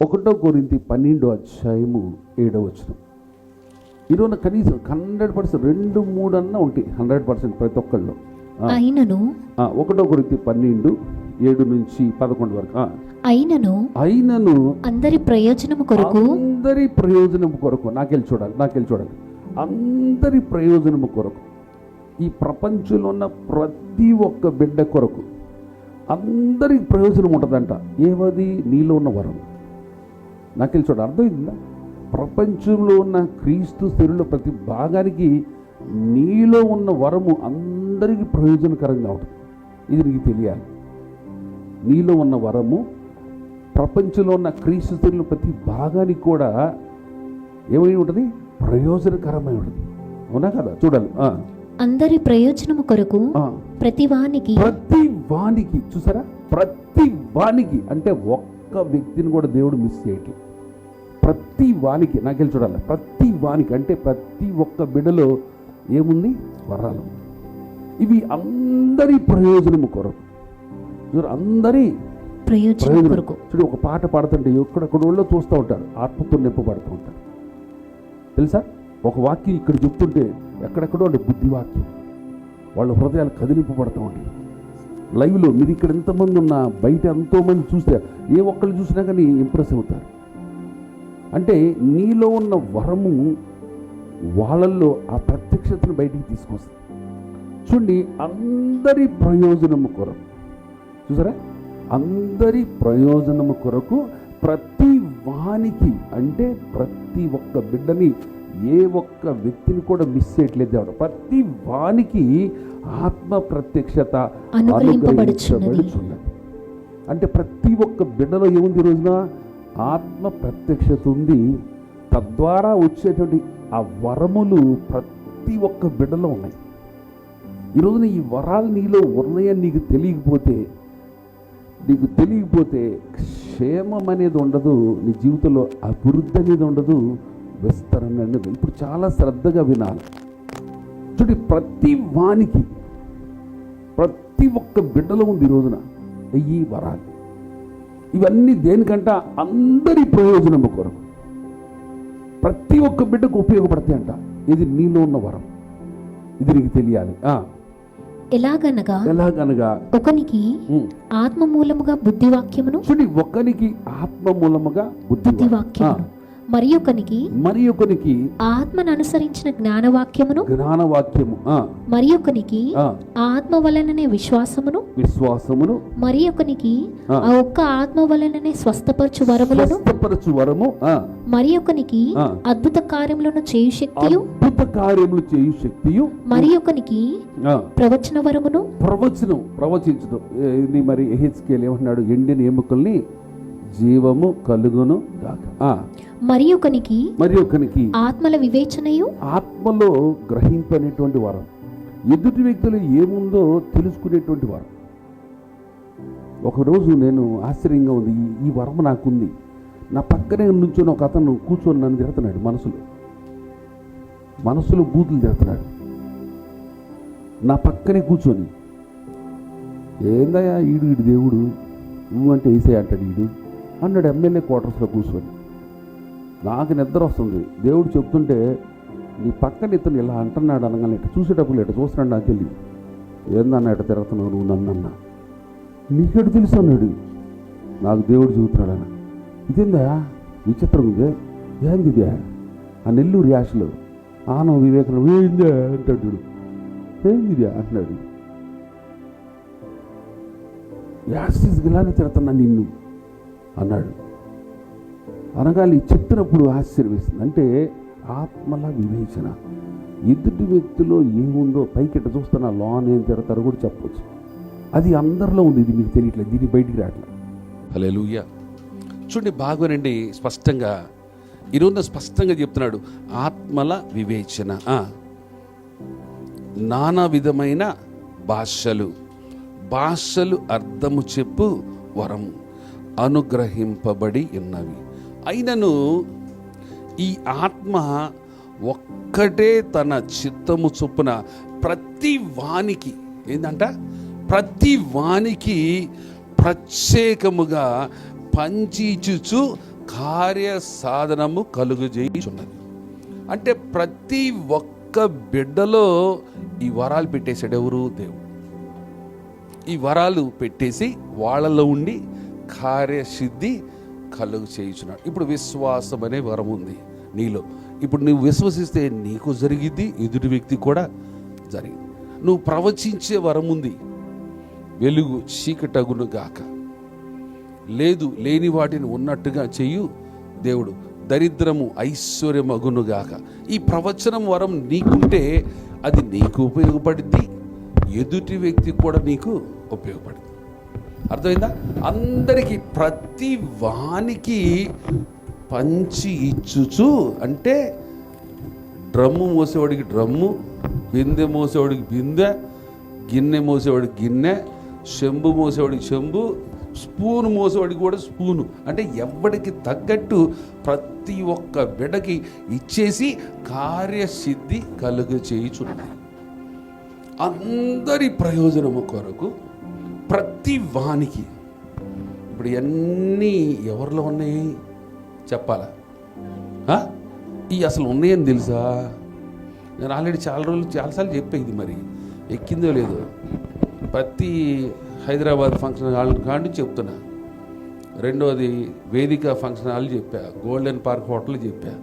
ఒకటో కొరింతి పన్నెండో అధ్యాయము ఏడో వచ్చిన ఈరోజు కనీసం హండ్రెడ్ పర్సెంట్ రెండు మూడు అన్న ఉంటాయి హండ్రెడ్ పర్సెంట్ ప్రతి ఒక్కళ్ళు అయినను? ఒకటో కొరింతి పన్నెండు ఏడు నుంచి పదకొండు వరకు అయినను? అయినను అందరి ప్రయోజనము కొరకు? అందరి ప్రయోజనం కొరకు. నాకెళ్ళి చూడాలి నాకెళ్ళి చూడాలి. అందరి ప్రయోజనము కొరకు. ఈ ప్రపంచంలో ఉన్న ప్రతి ఒక్క బిడ్డ కొరకు అందరి ప్రయోజనం ఉంటుందంట. ఏమది? నీలో ఉన్న వరం. నాకెళ్ళి చూడ అర్థమైందా? ప్రపంచంలో ఉన్న క్రీస్తు శరీరంలో ప్రతి భాగానికి నీలో ఉన్న వరము అందరికీ ప్రయోజనకరంగా ఉంటుంది. ఇది నీకు తెలియాలి. నీలో ఉన్న వరము ప్రపంచంలో ఉన్న క్రీస్తు శరీరంలో ప్రతి భాగానికి కూడా ఏమై ఉంటుంది? ప్రయోజనకరమై ఉంటుంది. అవునా కదా? చూడాలి. అందరి ప్రయోజనము కొరకు. ప్రతి వానికి ప్రతి వానికి చూసారా? ప్రతి వానికి అంటే ఒక్క వ్యక్తిని కూడా దేవుడు మిస్ చేయట్లేదు. ప్రతి వానికి నాకెళ్ళి చూడాలి ప్రతి వానికి అంటే ప్రతి ఒక్క బిడ్డలో ఏముంది? వరాలు. ఇవి అందరి ప్రయోజనము కొరకు. చూడు అందరి ప్రయోజనం కొరకు. చూడు ఒక పాట పాడుతుంటే ఎక్కడెక్కడ వాళ్ళు చూస్తూ ఉంటారు ఆత్మతో నింపబడుతూ ఉంటారు. తెలుసా? ఒక వాక్యం ఇక్కడ చెప్తుంటే ఎక్కడెక్కడో ఉండే బుద్ధి వాక్యం. వాళ్ళ హృదయాలు కదిలింపబడుతూ ఉంటాయి. లైవ్లో మీరు ఇక్కడ ఎంతమంది ఉన్నా బయట ఎంతోమంది చూస్తే ఏ ఒక్కళ్ళు చూసినా కానీ ఇంప్రెస్ అవుతారు. అంటే నీలో ఉన్న వరము వాళ్ళల్లో ఆ ప్రత్యక్షతను బయటికి తీసుకొస్తుంది. చూడండి అందరి ప్రయోజనము కొరకు చూసారా? అందరి ప్రయోజనము కొరకు ప్రతి వానికి అంటే ప్రతి ఒక్క బిడ్డని ఏ ఒక్క వ్యక్తిని కూడా మిస్ చేయట్లేదు దేవుడు ప్రతి వానికి ఆత్మ ప్రత్యక్షత. అనుగ్రహించబడుచున్నది. అంటే ప్రతి ఒక్క బిడ్డలో ఏముంది రోజున? ఆత్మ ప్రత్యక్షత ఉంది. తద్వారా వచ్చేటువంటి ఆ వరములు ప్రతి ఒక్క బిడ్డలో ఉన్నాయి. ఈ రోజున ఈ వరాలు నీలో ఉన్నాయని నీకు తెలియకపోతే నీకు తెలియకపోతే క్షేమం అనేది ఉండదు నీ జీవితంలో అభివృద్ధి అనేది ఉండదు విస్తరణ అనేది ఇప్పుడు చాలా శ్రద్ధగా వినాలి. చూడండి ప్రతి వానికి ప్రతి ఒక్క బిడ్డలో ఉంది ఈ రోజున ఈ వరాలు. ఇవన్నీ దేనికంట? అందరి ప్రయోజనము కొరకు. ప్రతి ఒక్క బిడ్డకు ఉపయోగపడతాయంట ఇది నీలో ఉన్న వరం. ఇది నీకు తెలియాలి. ఎలాగనగా? ఎలాగనగా? ఒకనికి ఆత్మ మూలముగా బుద్ధివాక్యమును చూడండి ఒకనికి ఆత్మ మూలముగా బుద్ధి బుద్ధివాక్యమును మరి ఒకనికి మరి ఒకనికి ఆత్మను అనుసరించిన జ్ఞానవాక్యమును? జ్ఞానవాక్యము మరి ఒకనికి ఆత్మ వలననే విశ్వాసమును? విశ్వాసమును మరి ఒకనికి ఆ. ఒక్క ఆత్మ వలననే స్వస్థపరచు వరములను? స్వస్థపరచు వరము మరి ఒకనికి. అద్భుత కార్యములను చేయు శక్తియు? అద్భుత కార్యములు చేయు శక్తియు? మరి ఒకనికి ప్రవచన వరమును? ప్రవచనం ప్రవచించడం. ఇది మరి ఎహెచ్కేల్ ఏమంటున్నాడు? ఎండిన ఎముకల్ని జీవము కలుగును గాక. మరి ఒకనికి మరి ఒకనికి ఆత్మల వివేచనయు? ఆత్మలో గ్రహింపనేటువంటి వరం. ఎదుటి వ్యక్తులు ఏముందో తెలుసుకునేటువంటి వరం. ఒకరోజు నేను ఆశ్చర్యంగా ఉంది ఈ- ఈ వరం నాకుంది. నా పక్కనే నుంచుని ఒక అతను కూర్చొని నన్ను తిడుతున్నాడు మనసులో. మనసులో బూతులు తిడుతున్నాడు. నా పక్కనే కూర్చొని ఏందయ్యా ఈడు ఈడు దేవుడు? నువ్వు అంటే వేసే అంటాడు ఈడు. అన్నాడు ఎమ్మెల్యే క్వార్టర్స్లో కూర్చొని. నాకు నిద్ర వస్తుంది. దేవుడు చెప్తుంటే నీ పక్కన ఇతను ఇలా అంటున్నాడు అనగానే ఇట్లా చూసేటప్పుడు ఇటు చూస్తున్నాడు నాకు తెలియదు ఏందన్నా ఇట తిరుగుతున్నావు నువ్వు నన్నన్న? అన్నా నీకెడు తెలుసు? అన్నాడు. నాకు దేవుడు చెబుతున్నాడు అన్న. ఇదేందా? విచిత్రం ఇదే. ఏంది ఇదే? ఆ నెల్లూరు యాసలో ఆనవ వివేకం ఏందే అంటాడు ఏంది ఇదే? అంటున్నాడు. యాసిస్ ఇలానే తిరుగుతున్నా నిన్ను. అన్నాడు. అనగాలి చెప్పినప్పుడు ఆశ్చర్యవేస్తుంది అంటే ఆత్మల వివేచన. ఎదుటి వ్యక్తిలో ఏముందో పైకి ఇట్ట చూస్తున్నా లోన్ ఏం తిడతారో కూడా చెప్పవచ్చు అది అందరిలో ఉంది ఇది మీకు తెలియట్లేదు దీన్ని బయటికి రావట్లేదు హల్లెలూయా. చూడండి బాగోనండి స్పష్టంగా ఈరోజు స్పష్టంగా చెప్తున్నాడు ఆత్మల వివేచన. నానా విధమైన భాషలు. భాషలు అర్థము చెప్పు వరము. అనుగ్రహింపబడి ఉన్నవి. అయినను ఈ ఆత్మ ఒక్కటే తన చిత్తము చొప్పున ప్రతి వానికి ఏంటంట ప్రతి వానికి ప్రత్యేకముగా పంచిచుచు కార్య సాధనము కలుగజేయుచున్నది. అంటే ప్రతి ఒక్క బిడ్డలో ఈ వరాలు పెట్టేశాడు ఎవరు? దేవుడు. ఈ వరాలు పెట్టేసి వాళ్ళలో ఉండి కార్యసిద్ధి కలుగు చేయుచున్నాడు. ఇప్పుడు విశ్వాసం అనే వరం ఉంది నీలో. ఇప్పుడు నువ్వు విశ్వసిస్తే నీకు జరిగిద్ది ఎదుటి వ్యక్తి కూడా జరిగింది నువ్వు ప్రవచించే వరం ఉంది. వెలుగు చీకటగును గాక. లేదు లేని వాటిని ఉన్నట్టుగా చెయ్యు దేవుడు. దరిద్రము ఐశ్వర్యమగును గాక. ఈ ప్రవచనం వరం నీకుంటే అది నీకు ఉపయోగపడింది ఎదుటి వ్యక్తి కూడా నీకు ఉపయోగపడింది అర్థమైందా? అందరికీ ప్రతి వానికి పంచి ఇచ్చుచు అంటే డ్రమ్ము మోసేవాడికి డ్రమ్ము బిందె మోసేవాడికి బిందె గిన్నె మోసేవాడికి గిన్నె చెంబు మోసేవాడికి చెంబు స్పూన్ మోసేవాడికి కూడా స్పూను. అంటే ఎవడికి తగ్గట్టు ప్రతి ఒక్క బిడకి ఇచ్చేసి కార్యసిద్ధి కలుగ చేయుచున్నాయి అందరి ప్రయోజనము కొరకు ప్రతి వానికి ఇప్పుడు ఇవన్నీ ఎవరిలో ఉన్నాయి? చెప్పాలా? ఆ? ఈ అసలు ఉన్నాయని తెలుసా? నేను ఆల్రెడీ చాలా రోజులు చాలాసార్లు చెప్పేది మరి. ఎక్కిందో లేదో. ప్రతి హైదరాబాద్ ఫంక్షన్ హాల్ కానీ చెప్తున్నా. రెండోది వేదిక ఫంక్షన్ హాల్ చెప్పా. గోల్డెన్ పార్క్ హోటల్ చెప్పా.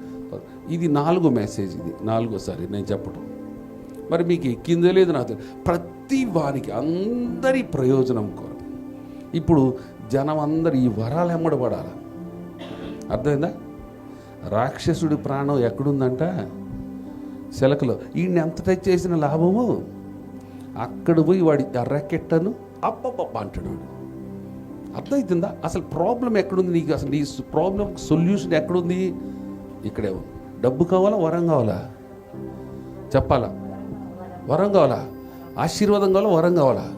ఇది నాలుగో మెసేజ్ ఇది. నాలుగోసారి నేను చెప్పడం మరి మీకు ఎక్కిందో లేదు నాకు ప్రతి వానికి అందరి ప్రయోజనం కొరకు. ఇప్పుడు జనం అందరు ఈ వరాలు ఎమ్మడబడాలి? అర్థమైందా? రాక్షసుడి ప్రాణం ఎక్కడుందంట? శిలకలో ఈయన్ని ఎంత టచ్ చేసిన లాభము? అక్కడ పోయి వాడి ఎర్రకెట్టను అబ్బబ్బబ్బ అంటాడు అర్థమవుతుందా అసలు ప్రాబ్లం ఎక్కడుంది నీకు? అసలు నీ ప్రాబ్లం సొల్యూషన్ ఎక్కడుంది? ఇక్కడే డబ్బు కావాలా? వరం కావాలా? చెప్పాలా? వరం కావాలా? ఆశీర్వాదం కావాలా? వరం కావాలా?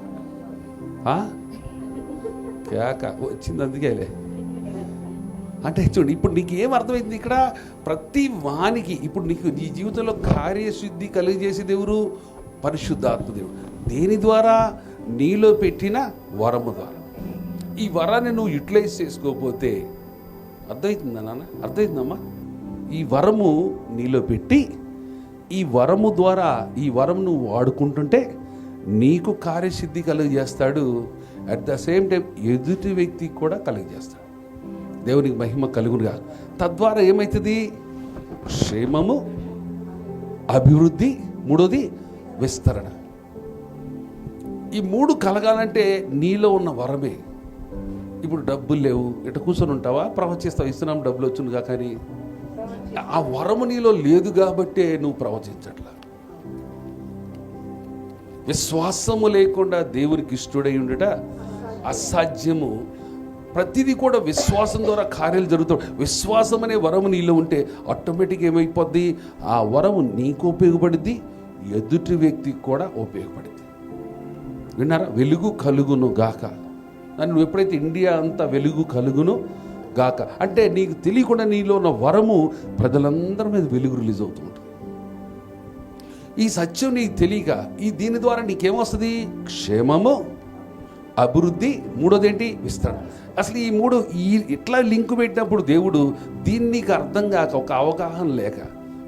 కేక వచ్చింది అందుకేలే అంటే చూడండి ఇప్పుడు నీకు ఏం అర్థమైంది ఇక్కడ? ప్రతి వానికి ఇప్పుడు నీకు నీ జీవితంలో కార్యశుద్ధి కలిగజేసేది ఎవరు పరిశుద్ధాత్మ దేవుడు. దేని ద్వారా? నీలో పెట్టిన వరము ద్వారా. ఈ వరాన్ని నువ్వు యూటిలైజ్ చేసుకోకపోతే అర్థమవుతుందా నాన్న? అర్థమవుతుందమ్మా? ఈ వరము నీలో పెట్టి ఈ వరము ద్వారా ఈ వరం నువ్వు వాడుకుంటుంటే నీకు కార్యసిద్ధి కలుగజేస్తాడు. అట్ ద సేమ్ టైం ఎదుటి వ్యక్తికి కూడా కలుగజేస్తాడు. దేవునికి మహిమ కలుగునుగా. తద్వారా ఏమవుతుంది క్షేమము అభివృద్ధి మూడోది విస్తరణ. ఈ మూడు కలగాలంటే నీలో ఉన్న వరమే. ఇప్పుడు డబ్బులు లేవు. ఇట కూర్చొని ఉంటావా? ప్రవచిస్తావు. ఇస్తున్నాం డబ్బులు వచ్చిందిగా కానీ ఆ వరము నీలో లేదు కాబట్టే నువ్వు ప్రవచించట్లా. విశ్వాసము లేకుండా దేవునికి ఇష్టడై ఉండట అసాధ్యము. ప్రతిదీ కూడా విశ్వాసం ద్వారా కార్యాలు జరుగుతాయి విశ్వాసం అనే వరము నీలో ఉంటే ఆటోమేటిక్ ఏమైపోద్ది? ఆ వరము నీకు ఉపయోగపడుద్ది ఎదుటి వ్యక్తికి కూడా ఉపయోగపడుద్ది. విన్నారా? వెలుగు కలుగును గాక. నన్ను ఎప్పుడైతే ఇండియా అంతా వెలుగు కలుగును గాక. అంటే నీకు తెలియకుండా నీలో ఉన్న వరము ప్రజలందరి మీద వెలుగు రిలీజ్ అవుతూ ఉంటుంది. ఈ సత్యం నీకు తెలియక ఈ దీని ద్వారా నీకేమొస్తుంది? క్షేమము అభివృద్ధి మూడోది ఏంటి విస్తరణ. అసలు ఈ మూడు ఈ ఇట్లా లింక్ పెట్టినప్పుడు దేవుడు దీన్ని నీకు అర్థం కాక ఒక అవగాహన లేక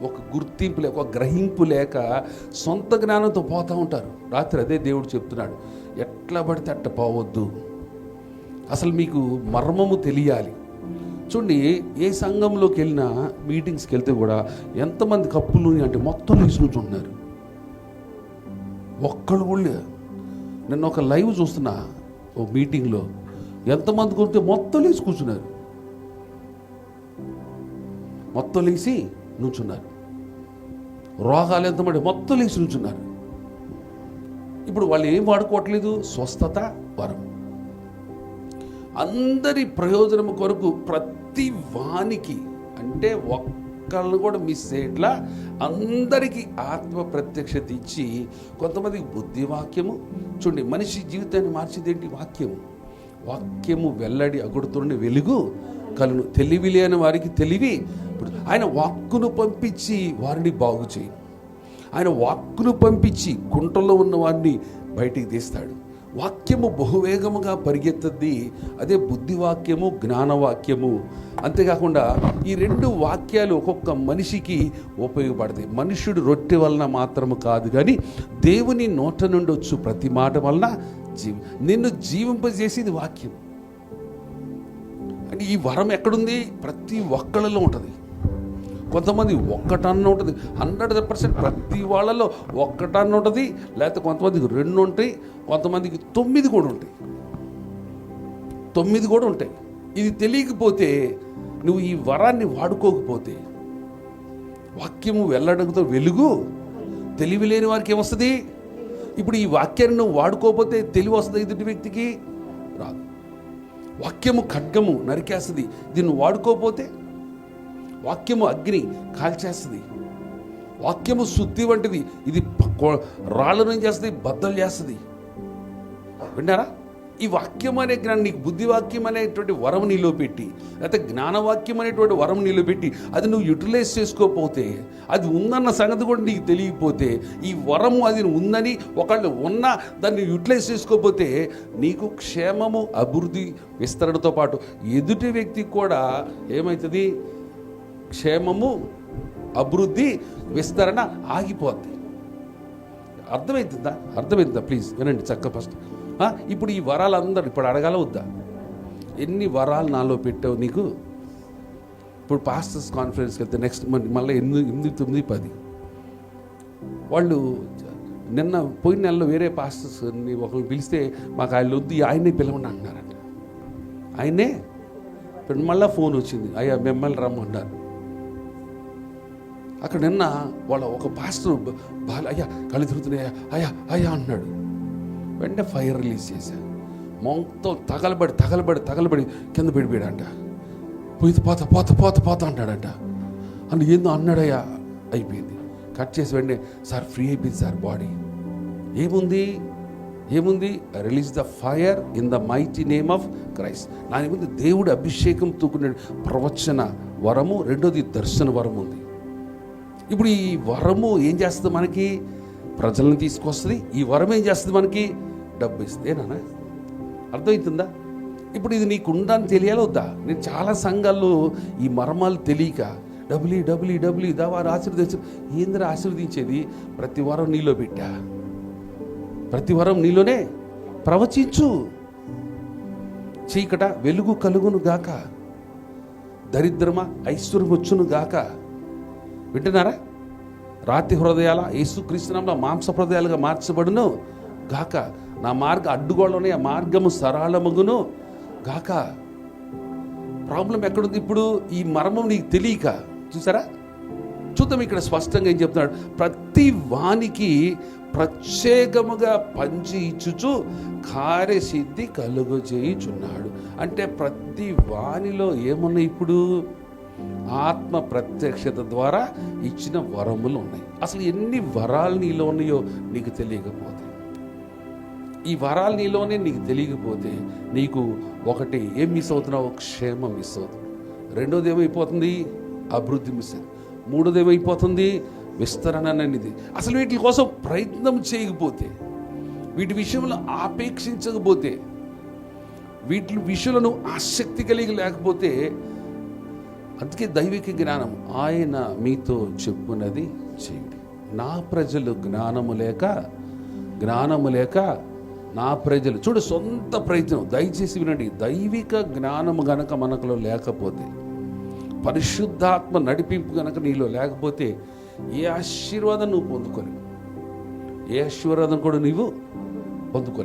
ఒక గుర్తింపు లేక ఒక గ్రహింపు లేక సొంత జ్ఞానంతో పోతూ ఉంటారు. రాత్రి అదే దేవుడు చెప్తున్నాడు. ఎట్లా పడితే అట్ట పోవద్దు. అసలు మీకు మర్మము తెలియాలి. చూడండి ఏ సంఘంలోకి వెళ్ళినా మీటింగ్స్కి వెళ్తే కూడా ఎంతమంది కప్పులు అంటే మొత్తం లేచి నుంచి ఉన్నారు కూడా నిన్న ఒక లైవ్ చూస్తున్నా ఓ మీటింగ్లో ఎంతమంది కొడితే మొత్తం లేచి కూర్చున్నారు. మొత్తం లేచి నుంచున్నారు. రోగాలు ఎంతమంది మొత్తం లేచి నుంచున్నారు. ఇప్పుడు వాళ్ళు ఏం వాడుకోవట్లేదు? స్వస్థత వరం. అందరి ప్రయోజనం కొరకు ప్రతి ప్రతి వానికి అంటే ఒక్కళ్ళు కూడా మిస్ చేయట్లా అందరికీ ఆత్మ ప్రత్యక్షత ఇచ్చి కొంతమందికి బుద్ధి వాక్యము చూడండి మనిషి జీవితాన్ని మార్చేదేంటి వాక్యము? వాక్యము వెల్లడి అగుడుతున్న వెలుగు కలును తెలివి లేని వారికి తెలివి. ఇప్పుడు ఆయన వాక్కును పంపించి వారిని బాగు చేయి. ఆయన వాక్కును పంపించి కుంటలో ఉన్న వారిని బయటికి తీస్తాడు. వాక్యము బహువేగముగా పరిగెత్తుంది అదే బుద్ధివాక్యము జ్ఞానవాక్యము. అంతేకాకుండా ఈ రెండు వాక్యాలు ఒక్కొక్క మనిషికి ఉపయోగపడతాయి. మనుష్యుడు రొట్టె వలన మాత్రము కాదు కానీ దేవుని నోట నుండి వచ్చు ప్రతి మాట వలన జీవి నిన్ను జీవింపజేసేది వాక్యం. అంటే ఈ వరం ఎక్కడుంది? ప్రతి ఒక్కళ్ళలో ఉంటుంది. కొంతమంది ఒక్కటన్న ఉంటుంది. హండ్రెడ్ పర్సెంట్ ప్రతి వాళ్ళలో ఒక్కటన్న ఉంటుంది. లేకపోతే కొంతమందికి రెండు ఉంటాయి కొంతమందికి తొమ్మిది కూడా ఉంటాయి. తొమ్మిది కూడా ఉంటాయి. ఇది తెలియకపోతే నువ్వు ఈ వరాన్ని వాడుకోకపోతే వాక్యము వెళ్ళడంతో వెలుగు తెలివి లేని వారికి ఏమొస్తుంది? ఇప్పుడు ఈ వాక్యాన్ని నువ్వు వాడుకోకపోతే తెలివి వస్తుంది ఎదుటి వ్యక్తికి? రాదు. వాక్యము ఖడ్గము నరికేస్తుంది. దీన్ని వాడుకోకపోతే వాక్యము అగ్ని కాల్చేస్తుంది. వాక్యము శుద్ధి వంటిది. ఇది కొ- రాళ్ళను చేస్తుంది బద్దలు చేస్తుంది. విన్నారా? ఈ వాక్యం అనే జ్ఞానం నీకు బుద్ధివాక్యం అనేటువంటి వరం నీలో పెట్టి లేకపోతే జ్ఞానవాక్యం అనేటువంటి వరం నీలో పెట్టి అది నువ్వు యూటిలైజ్ చేసుకోకపోతే అది ఉందన్న సంగతి కూడా నీకు తెలియకపోతే ఈ వరము అది ఉందని ఒకళ్ళు ఉన్న దాన్ని యూటిలైజ్ చేసుకోకపోతే నీకు క్షేమము అభివృద్ధి విస్తరణతో పాటు ఎదుటి వ్యక్తికి కూడా ఏమవుతుంది క్షేమము అభివృద్ధి విస్తరణ ఆగిపోద్ది. అర్థమవుతుందా అర్థమవుతుందా ప్లీజ్ వినండి చక్క ఫస్ట్ ఇప్పుడు ఈ వరాలు అందరు ఇప్పుడు అడగాల వద్దా ఎన్ని వరాలు నాలో పెట్టావు నీకు? ఇప్పుడు పాస్టర్స్ కాన్ఫరెన్స్కి వెళ్తే నెక్స్ట్ మళ్ళీ ఎనిమిది ఎనిమిది తొమ్మిది పది. వాళ్ళు నిన్న పోయిన నెలలో వేరే పాస్టర్స్ని ఒకరిని పిలిస్తే మాకు ఆయన వద్దు ఆయనే పిలవండి అంటున్నారంట. ఆయనే మళ్ళీ ఫోన్ వచ్చింది. అయ్యా మిమ్మల్ని రమ్మన్నారు అక్కడ నిన్న వాళ్ళ ఒక పాస్టర్ బాల అయ్యా కళ్ళు తిరుగుతున్నాయి అయ్యా అయ్యా అన్నాడు. వెంటనే ఫైర్ రిలీజ్ చేశాను మొత్తం తగలబడి తగలబడి తగలబడి కింద పెడిపోయాడంట. పోయి పోత పోత పోత పోత అంటాడంట అని ఏందో అన్నాడయ్యా అయిపోయింది. కట్ చేసి వెంటనే సార్ ఫ్రీ అయిపోయింది సార్ బాడీ. ఏముంది? ఏముంది? Release the fire in the mighty name of Christ. దాని ముందు దేవుడు అభిషేకం తూకునే ప్రవచన వరము రెండోది దర్శన వరం ఉంది. ఇప్పుడు ఈ వరము ఏం చేస్తుంది మనకి? ప్రజలను తీసుకొస్తుంది. ఈ వరం ఏం చేస్తుంది మనకి? డబ్బు ఇస్తే నాన్న అర్థమవుతుందా ఇప్పుడు ఇది నీకు ఉండని తెలియాలి వద్దా? నేను చాలా సంఘాల్లో ఈ మర్మాలు తెలియక డబ్ల్యూ డబ్ల్యూ డబ్ల్యూ దావారు ఆశీర్వదించు. ఏంద్ర ఆశీర్వదించేది? ప్రతి వరం నీలో పెట్టా. ప్రతి వరం నీలోనే ప్రవచించు. చీకట వెలుగు కలుగును గాక. దరిద్రమా ఐశ్వర్యం వచ్చును గాక. వింటున్నారా? రాతి హృదయాల యేసుక్రీస్తునామ మాంస హృదయాలుగా మార్చబడును. గాక నా మార్గ అడ్డుగోళ్ళనే ఆ మార్గము సరళమగును. గాక ప్రాబ్లం ఎక్కడుంది ఇప్పుడు? ఈ మర్మం నీకు తెలియక. చూసారా? చూద్దాం ఇక్కడ స్పష్టంగా ఏం చెప్తున్నాడు. ప్రతి వానికి ప్రత్యేకముగా పంచి ఇచ్చుచు కార్యసిద్ధి కలుగు చేయుచున్నాడు అంటే ప్రతి వానిలో ఏమున్నాయి ఇప్పుడు? ఆత్మ ప్రత్యక్షత ద్వారా ఇచ్చిన వరములు ఉన్నాయి. అసలు ఎన్ని వరాలు నీలో ఉన్నాయో నీకు తెలియకపోతే. ఈ వరాలు నీలోనే నీకు తెలియకపోతే నీకు ఒకటి ఏం మిస్ అవుతున్నావు? క్షేమం మిస్ అవుతుంది. రెండోది ఏమైపోతుంది? అభివృద్ధి మిస్ అవుతుంది. మూడోది ఏమైపోతుంది? విస్తరణ అనేది. అసలు వీటి కోసం ప్రయత్నం చేయకపోతే వీటి విషయంలో ఆపేక్షించకపోతే వీటి విషయంలో ఆసక్తి కలిగి లేకపోతే అందుకే దైవిక జ్ఞానం ఆయన మీతో చెప్పున్నది చేయండి. నా ప్రజలు జ్ఞానము లేక జ్ఞానము లేక నా ప్రజలు. చూడు సొంత ప్రయత్నం. దయచేసి వినండి. దైవిక జ్ఞానము గనక మనకులో లేకపోతే పరిశుద్ధాత్మ నడిపింపు గనక నీలో లేకపోతే ఏ ఆశీర్వాదం నువ్వు పొందుకోలేవు. ఏ ఆశీర్వాదం కూడా నీవు పొందుకోలేవు.